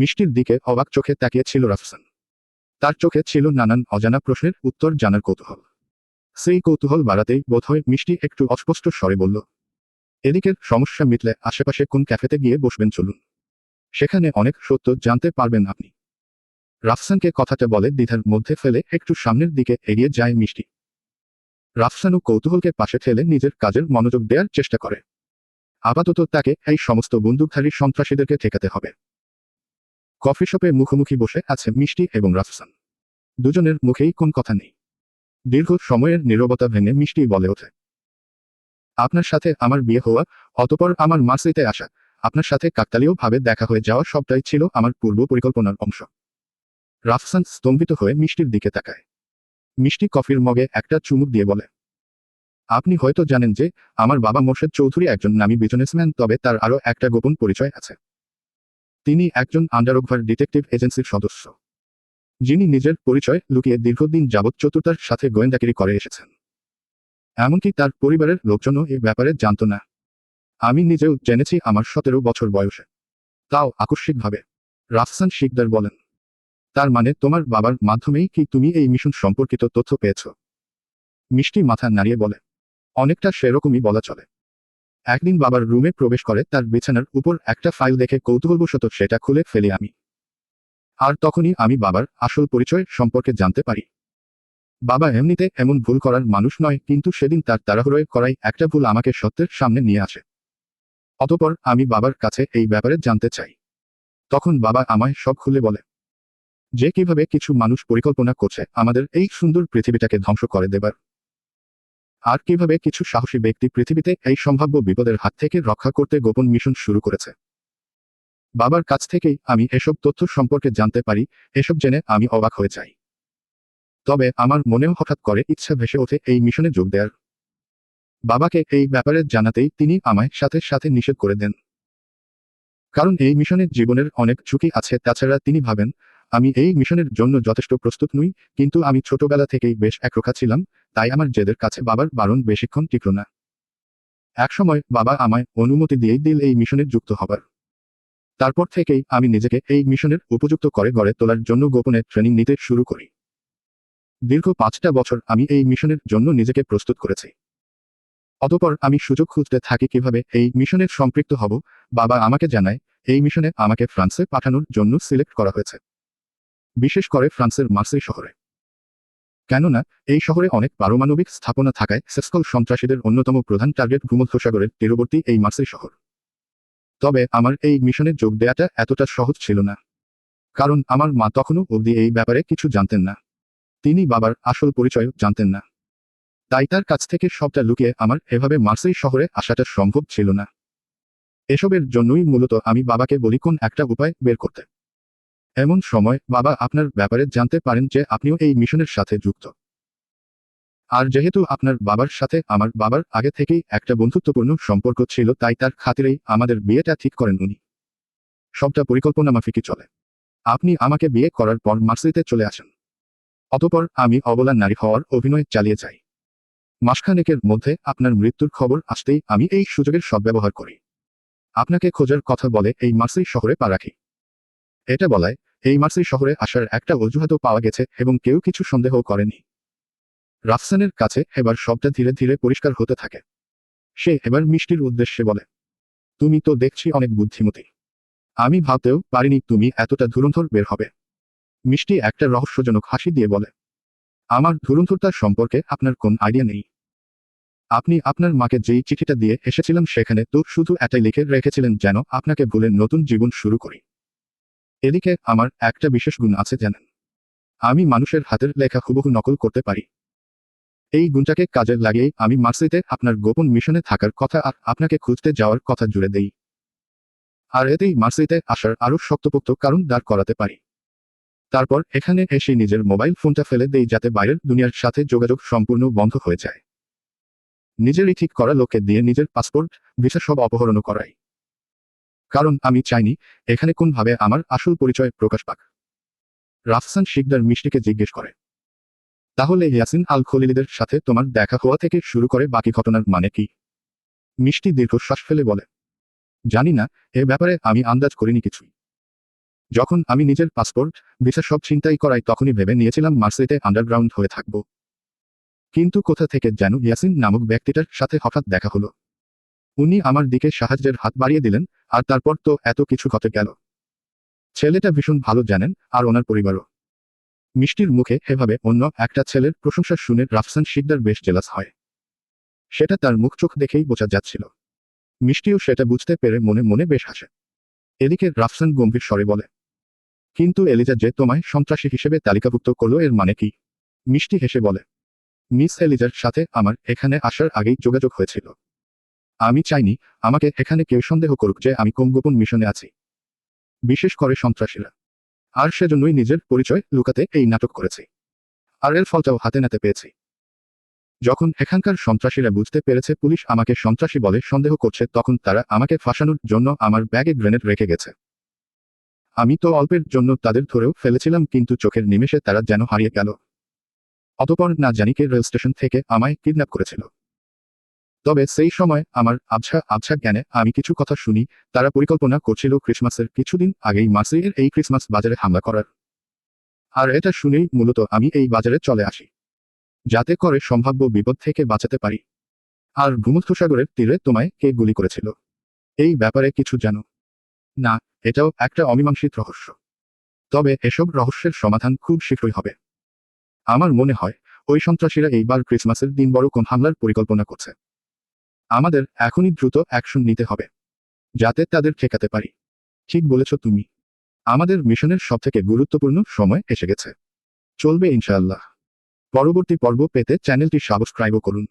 মিষ্টির দিকে অবাক চোখে তাকিয়ে ছিল রাফসান। তার চোখে ছিল নানান অজানা প্রশ্নের উত্তর জানার কৌতূহল। সেই কৌতূহল বাড়াতেই বোধহয় মিষ্টি একটু অস্পষ্ট স্বরে বলল, এদিকের সমস্যা মিটলে আশেপাশে কোন ক্যাফেতে গিয়ে বসবেন চলুন। সেখানে অনেক সত্য জানতে পারবেন আপনি। রাফসানকে কথাটা বলে দ্বিধার মধ্যে ফেলে একটু সামনের দিকে এগিয়ে যায় মিষ্টি। রাফসানও কৌতূহলকে পাশে ঠেলে নিজের কাজের মনোযোগ দেওয়ার চেষ্টা করে। আপাতত তাকে এই সমস্ত বন্দুকধারী সন্ত্রাসীদেরকে ঠেকাতে হবে। কফি শপে মুখোমুখি বসে আছে মিষ্টি এবং রাফসান। দুজনের মুখেই কোন কথা নেই। দীর্ঘ সময়ের নীরবতা ভেঙে মিষ্টি বলে ওঠে। আপনার সাথে আমার বিয়ে হওয়া, অতপর আমার মার্সিতে আসা, আপনার সাথে কাকতালীয় ভাবে দেখা হয়ে যাওয়া সবটাই ছিল আমার পূর্ব পরিকল্পনার অংশ। রাফসান স্তম্ভিত হয়ে মিষ্টির দিকে তাকায়। মিষ্টি কফির মগে একটা চুমুক দিয়ে বলে, আপনি হয়তো জানেন যে, আমার বাবা মোর্শেদ চৌধুরী একজন নামী বিজনেসম্যান, তবে তার আরও একটা গোপন পরিচয় আছে। তিনি একজন আন্ডারওভার ডিটেকটিভ এজেন্সির সদস্য, যিনি নিজের পরিচয় লুকিয়ে দীর্ঘদিন যাবৎ চতুর্তার সাথে গোয়েন্দাগিরি করে এসেছেন। এমনকি তার পরিবারের লোকজনও এই ব্যাপারে জানত না। আমি নিজেও জেনেছি আমার সতেরো বছর বয়সে। তাও আকস্মিকভাবে। রাফসান শিকদার বলেন, তার মানে তোমার বাবার মাধ্যমেই কি তুমি এই মিশন সম্পর্কিত তথ্য পেয়েছ? মিষ্টি মাথা নাড়িয়ে বলে, অনেকটা সেরকমই বলা চলে। একদিন বাবার রুমে প্রবেশ করে তার বিছানার উপর একটা ফাইল দেখে কৌতূহলবশত সেটা খুলে ফেলি আমি। আর তখনই আমি বাবার আসল পরিচয় সম্পর্কে জানতে পারি। বাবা এমনিতে এমন ভুল করার মানুষ নয়, কিন্তু সেদিন তার তাড়াহুড়োয় করাই একটা ভুল আমাকে সত্যের সামনে নিয়ে আসে। অতপর আমি বাবার কাছে এই ব্যাপারে জানতে চাই। তখন বাবা আমায় সব খুলে বলে, যে কীভাবে কিছু মানুষ পরিকল্পনা করছে, আমাদের এই সুন্দর পৃথিবীটাকে ধ্বংস করে দেবার আর কীভাবে কিছু সাহসী ব্যক্তি পৃথিবীতে এই সম্ভাব্য বিপদের হাত থেকে রক্ষা করতে গোপন মিশন শুরু করেছে? বাবার কাছ থেকেই আমি এসব তথ্য সম্পর্কে জানতে পারি, এসব জেনে আমি অবাক হয়ে যাই। তবে আমার মনেও হঠাৎ করে ইচ্ছা ভেসে ওঠে এই মিশনে যোগ দেওয়ার বাবাকে এই ব্যাপারে জানাতেই তিনি আমায় সাথে সাথে নিষেধ করে দেন। কারণ এই মিশনের জীবনের অনেক ঝুঁকি আছে, তাছাড়া তিনি ভাবেন আমি এই মিশনের জন্য যথেষ্ট প্রস্তুত নই, কিন্তু আমি ছোটবেলা থেকেই বেশ একরোখা ছিলাম, তাই আমার জেদের কাছে বাবার বারণ বেশিক্ষণ টিকল না। একসময় বাবা আমায় অনুমতি দিয়েই দিল এই মিশনে যুক্ত হবার। তারপর থেকেই আমি নিজেকে এই মিশনের উপযুক্ত করে গড়ে তোলার জন্য গোপনে ট্রেনিং নিতে শুরু করি। দীর্ঘ পাঁচটা বছর আমি এই মিশনের জন্য নিজেকে প্রস্তুত করেছি। অতপর আমি সুযোগ খুঁজতে থাকি কীভাবে এই মিশনের সম্পৃক্ত হব, বাবা আমাকে জানায়, এই মিশনে আমাকে ফ্রান্সে পাঠানোর জন্য সিলেক্ট করা হয়েছে। বিশেষ করে ফ্রান্সের মার্সেই শহরে। কেননা, এই শহরে অনেক পারমাণবিক স্থাপনা থাকায় সেসকল সন্ত্রাসীদের অন্যতম প্রধান টার্গেট ভূমধ্যসাগরের তীরবর্তী এই মার্সেই শহর। তবে আমার এই মিশনে যোগ দেয়াটা এতটা সহজ ছিল না। কারণ আমার মা তখনও অবধি এই ব্যাপারে কিছু জানতেন না। তিনি বাবার আসল পরিচয় জানতেন না। তাই তার কাছ থেকে সবটা লুকিয়ে আমার এভাবে মার্সেই শহরে আসাটা সম্ভব ছিল না। এসবের জন্যই মূলত আমি বাবাকে বলি কোন একটা উপায় বের করতে। এমন সময় বাবা আপনার ব্যাপারে জানতে পারেন যে আপনিও এই মিশনের সাথে যুক্ত। আর যেহেতু আপনার বাবার সাথে আমার বাবার আগে থেকেই একটা বন্ধুত্বপূর্ণ সম্পর্ক ছিল, তাই তার খাতিরেই আমাদের বিয়েটা ঠিক করেন উনি। সবটা পরিকল্পনা মাফিকই চলে। আপনি আমাকে বিয়ে করার পর মার্সিতে চলে আসেন। অতপর আমি অবলা নারী হওয়ার অভিনয় চালিয়ে যাই। মাসখানেকের মধ্যে আপনার মৃত্যুর খবর আসতেই আমি এই সুযোগের সদ্ব্যবহার করি। আপনাকে খোঁজার কথা বলে এই মার্সেই শহরে পা রাখি। এটা বলায়, এই মার্সেই শহরে আসার একটা অজুহাতও পাওয়া গেছে এবং কেউ কিছু সন্দেহ করেনি। রাফসানের কাছে এবার সবটা ধীরে ধীরে পরিষ্কার হতে থাকে। সে এবার মিষ্টির উদ্দেশ্যে বলে, তুমি তো দেখছি অনেক বুদ্ধিমতী। আমি ভাবতেও পারিনি তুমি এতটা ধুরন্ধর বের হবে। মিষ্টি একটা রহস্যজনক হাসি দিয়ে বলে, আমার ধুরন্ধরতার সম্পর্কে আপনার কোন আইডিয়া নেই? আপনি আপনার মাকে যেই চিঠিটা দিয়ে এসেছিলাম সেখানে তো শুধু এটাই লিখে রেখেছিলেন যেন আপনাকে ভুলে নতুন জীবন শুরু করি। এদিকে আমার একটা বিশেষ গুণ আছে জানেন। আমি মানুষের হাতের লেখা হুবহু নকল করতে পারি। এই গুণটাকে কাজে লাগিয়েই আমি মার্সিতে আপনার গোপন মিশনে থাকার কথা আর আপনাকে খুঁজতে যাওয়ার কথা জুড়ে দেই। আর এতেই মার্সিতে আসার আরও শক্তপোক্ত কারণ দাঁড় করাতে পারি। তারপর এখানে এসে নিজের মোবাইল ফোনটা ফেলে দেই যাতে বাইরের দুনিয়ার সাথে যোগাযোগ সম্পূর্ণ বন্ধ হয়ে যায়। নিজেরই ঠিক করা লোককে দিয়ে নিজের পাসপোর্ট, ভিসা সব অপহরণ করাই। কারণ আমি চাইনি এখানে কোনভাবে আমার আসল পরিচয় প্রকাশ পাক। রাফসান শিকদার মিষ্টিকে জিজ্ঞেস করে, তাহলে ইয়াসিন আল খলিলিদের সাথে তোমার দেখা হওয়া থেকে শুরু করে বাকি ঘটনার মানে কি? মিষ্টি দীর্ঘশ্বাস ফেলে বলে, জানি না, এ ব্যাপারে আমি আন্দাজ করিনি কিছুই। যখন আমি নিজের পাসপোর্ট, ভিসা সব চিন্তাই করাই তখনই ভেবে নিয়েছিলাম মার্সেইতে আন্ডারগ্রাউন্ড হয়ে থাকব। কিন্তু কোথা থেকে যেন ইয়াসিন নামক ব্যক্তিটার সাথে হঠাৎ দেখা হলো। উনি আমার দিকে সাহায্যের হাত বাড়িয়ে দিলেন, আর তারপর তো এত কিছু ঘটে গেল। ছেলেটা ভীষণ ভালো জানেন, আর ওনার পরিবারও। মিষ্টির মুখে এভাবে অন্য একটা ছেলের প্রশংসা শুনে রাফসান শিকদার বেশ জেলাস হয়। সেটা তার মুখ চোখ দেখেই বোঝা যাচ্ছিল। মিষ্টিও সেটা বুঝতে পেরে মনে মনে বেশ হাসে। এদিকে রাফসান গম্ভীর স্বরে বলে, কিন্তু এলিজা যে তোমায় সন্ত্রাসী হিসেবে তালিকাভুক্ত করল এর মানে কি? মিষ্টি হেসে বলে, মিস এলিজার সাথে আমার এখানে আসার আগেই যোগাযোগ হয়েছিল। আমি চাইনি, আমাকে এখানে কেউ সন্দেহ করুক যে আমি কোন গোপন মিশনে আছি। বিশেষ করে সন্ত্রাসীরা। আর সেজন্যই নিজের পরিচয় লুকাতে এই নাটক করেছি। আর এর ফলটাও হাতে নাতে পেয়েছি। যখন এখানকার সন্ত্রাসীরা বুঝতে পেরেছে পুলিশ আমাকে সন্ত্রাসী বলে সন্দেহ করছে, তখন তারা আমাকে ফাঁসানোর জন্য আমার ব্যাগে গ্রেনেড রেখে গেছে। আমি তো অল্পের জন্য তাদের ধরেও ফেলেছিলাম, কিন্তু চোখের নিমেষে তারা যেন হারিয়ে গেল। অতপর না জানি কে রেল স্টেশন থেকে আমায় কিডন্যাপ করেছিল। তবে সেই সময় আমার আবছা আবছা জ্ঞানে আমি কিছু কথা শুনি, তারা পরিকল্পনা করছিল ক্রিসমাসের কিছুদিন আগেই মার্সেইয়ের এই ক্রিসমাস বাজারে হামলা করার। আর এটা শুনেই মূলত আমি এই বাজারে চলে আসি। যাতে করে সম্ভাব্য বিপদ থেকে বাঁচাতে পারি। আর ভূমধ্যসাগরের তীরে তোমায় কে গুলি করেছিল? এই ব্যাপারে কিছু জানো? না, এটাও একটা অমীমাংসিত রহস্য। তবে এসব রহস্যের সমাধান খুব শীঘ্রই হবে। আমার মনে হয়, ওই সন্ত্রাসীরা এইবার ক্রিসমাসের দিন বড় কোন হামলার পরিকল্পনা করছে। আমাদের এখনই দ্রুত অ্যাকশন নিতে হবে, যাতে তাদের ঠেকাতে পারি। ঠিক বলেছ তুমি। আমাদের মিশনের সবথেকে গুরুত্বপূর্ণ সময় এসে গেছে। চলবে ইনশাআল্লাহ। পরবর্তী পর্ব পেতে চ্যানেলটি সাবস্ক্রাইবও করুন।